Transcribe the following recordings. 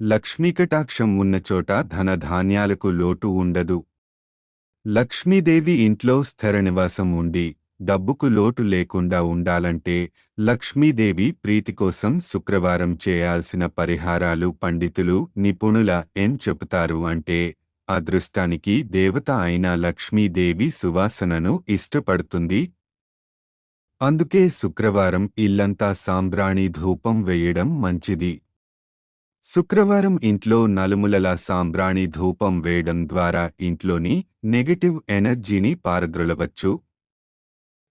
లక్ష్మీకటాక్షం ఉన్నచోట ధనధాన్యాలకు లోటు ఉండదు. లక్ష్మీదేవి ఇంట్లో స్థిర నివాసం ఉండి డబ్బుకు లోటు లేకుండా ఉండాలంటే లక్ష్మీదేవి ప్రీతి కోసం శుక్రవారం చేయాల్సిన పరిహారాలు పండితులు నిపుణుల ఏం చెబుతారు అంటే అదృష్టానికి దేవత అయిన లక్ష్మీదేవి సువాసనను ఇష్టపడుతుంది. అందుకే శుక్రవారం ఇల్లంతా సాంబ్రాణి ధూపం వేయడం మంచిది. శుక్రవారం ఇంట్లో నలుములలా సాంబ్రాణి ధూపం వేయడం ద్వారా ఇంట్లోని నెగటివ్ ఎనర్జీని పారద్రొలవచ్చు.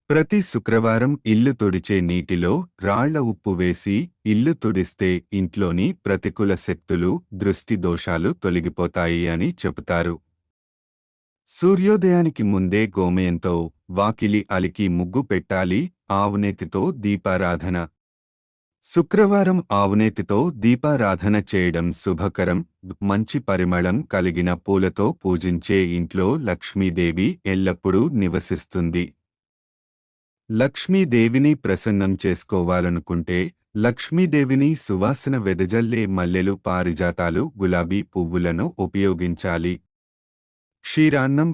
ప్రతి శుక్రవారం ఇల్లు తుడిచే నీటిలో రాళ్ళ ఉప్పు వేసి ఇల్లు తుడిస్తే ఇంట్లోని ప్రతికూల శక్తులు దృష్టి దోషాలు తొలగిపోతాయి అని చెబుతారు. సూర్యోదయానికి ముందే గోమయంతో వాకిలి అలికి ముగ్గు పెట్టాలి ఆవునేతితో దీపారాధన. శుక్రవారం ఆవునేతితో దీపారాధన చేయడం శుభకరం. మంచి పరిమళం కలిగిన పూలతో పూజించే ఇంట్లో లక్ష్మీదేవి ఎల్లప్పుడూ నివసిస్తుంది. లక్ష్మీదేవిని ప్రసన్నం చేసుకోవాలనుకుంటే లక్ష్మీదేవిని సువాసన వెదజల్లే మల్లెలు పారిజాతాలు గులాబీ పువ్వులను ఉపయోగించాలి. క్షీరాన్నం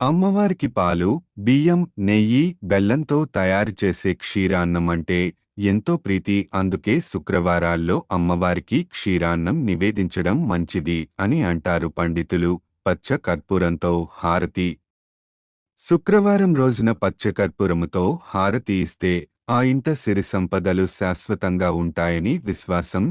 అమ్మవారికి పాలు బియ్యం నెయ్యి బెల్లంతో తయారు చేసే క్షీరాన్నం అంటే ఎంతో ప్రీతి అందుకే శుక్రవారాల్లో అమ్మవారికి క్షీరాన్నం నివేదించడం మంచిది అని అంటారు పండితులు పచ్చ కర్పూరంతో హారతి. శుక్రవారం రోజున పచ్చకర్పూరముతో హారతి ఇస్తే ఆ ఇంట సిరి సంపదలు శాశ్వతంగా ఉంటాయని విశ్వాసం.